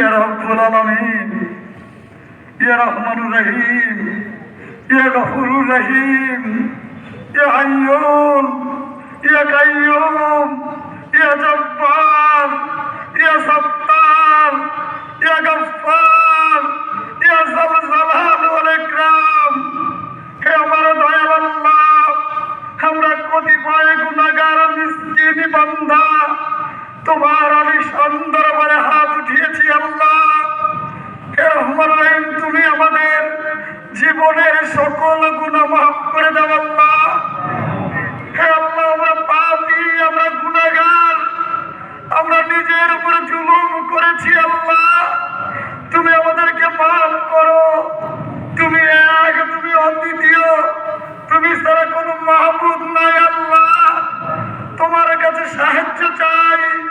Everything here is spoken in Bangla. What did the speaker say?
ইয়া রব্বুল আলামিন ইয়া রহমানুর রহিম ইয়া গফুরুর রহিম ইয়া হাইয়ুম ইয়া কাইয়ুম। আকবর তুমি আমাদের জীবনের সকল গুণা মাফ করে দাও আল্লাহ। হে আল্লাহ, আমরা পাপি আমরা গুণাগার। আমরা নিজের উপরে জুলুম করেছি আল্লাহ। তুমি আমাদেরকে মাফ করো। তুমি এক, তুমি অদ্বিতীয়। তুমি ছাড়া কোনো মাহবুদ নাই আল্লাহ। তোমার কাছে সাহায্য চাই।